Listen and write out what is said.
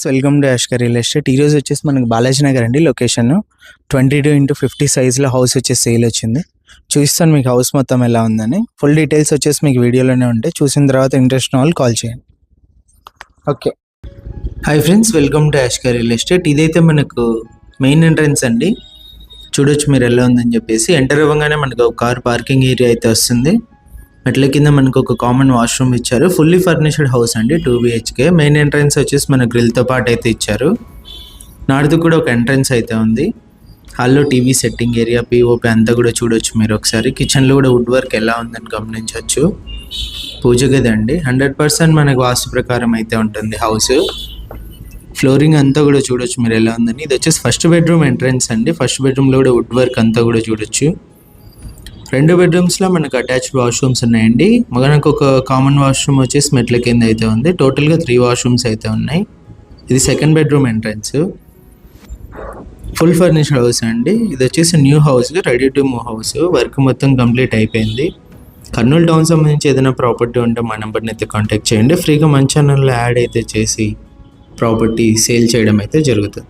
Welcome to Yashkar real estate ఈరోజు వచ్చేసి మనకి బాలాజీ నగర్ అండి location twenty two into fifty సైజ్లో హౌస్ వచ్చేసి సేల్ వచ్చింది. చూస్తాను మీకు హౌస్ మొత్తం ఎలా ఉందని. ఫుల్ డీటెయిల్స్ వచ్చేసి మీకు వీడియోలోనే ఉంటాయి చూసిన తర్వాత ఇంట్రెస్ట్ వాళ్ళు కాల్ చేయండి. Okay hi friends welcome to Yashkar real estate ఇదైతే మనకు మెయిన్ ఎంట్రన్స్ అండి. చూడొచ్చు మీరు ఎలా ఉందని చెప్పేసి. ఎంటర్ అవ్వగానే మనకు ఒక కార్ పార్కింగ్ ఏరియా అయితే వస్తుంది. మెట్ల కింద మనకు ఒక కామన్ వాష్రూమ్ ఇచ్చారు. ఫుల్లీ ఫర్నిష్డ్ హౌస్ అండి టూ బిహెచ్కే మెయిన్ ఎంట్రన్స్ వచ్చేసి మన గ్రిల్తో పాటు అయితే ఇచ్చారు. నార్త్ కూడా ఒక ఎంట్రన్స్ అయితే ఉంది. హాల్లో టీవీ సెట్టింగ్ ఏరియా పిఓపి అంతా కూడా చూడొచ్చు మీరు ఒకసారి. కిచెన్లో కూడా వుడ్ వర్క్ ఎలా ఉందని గమనించవచ్చు పూజ గది అండి. హండ్రెడ్ పర్సెంట్ మనకు వాస్తు ప్రకారం అయితే ఉంటుంది హౌస్ ఫ్లోరింగ్ అంతా కూడా చూడొచ్చు మీరు ఎలా ఉందని. ఇది వచ్చేసి ఫస్ట్ బెడ్రూమ్ ఎంట్రన్స్ అండి. ఫస్ట్ బెడ్రూమ్లో కూడా వుడ్ వర్క్ అంతా కూడా చూడొచ్చు. రెండు బెడ్రూమ్స్లో మనకు అటాచ్డ్ వాష్రూమ్స్ ఉన్నాయండి. మనకు ఒక కామన్ వాష్రూమ్ వచ్చేసి మెట్ల కింద అయితే ఉంది. టోటల్గా త్రీ వాష్రూమ్స్ అయితే ఉన్నాయి. ఇది second bedroom entrance full furnished house అండి. ఇది వచ్చేసి new house ready to move house work మొత్తం కంప్లీట్ అయిపోయింది. కర్నూలు టౌన్ సంబంధించి ఏదైనా ప్రాపర్టీ ఉంటే మా నెంబర్ని అయితే కాంటాక్ట్ చేయండి. ఫ్రీగా మన ఛానల్లో యాడ్ అయితే చేసి ప్రాపర్టీ సేల్ చేయడం అయితే జరుగుతుంది.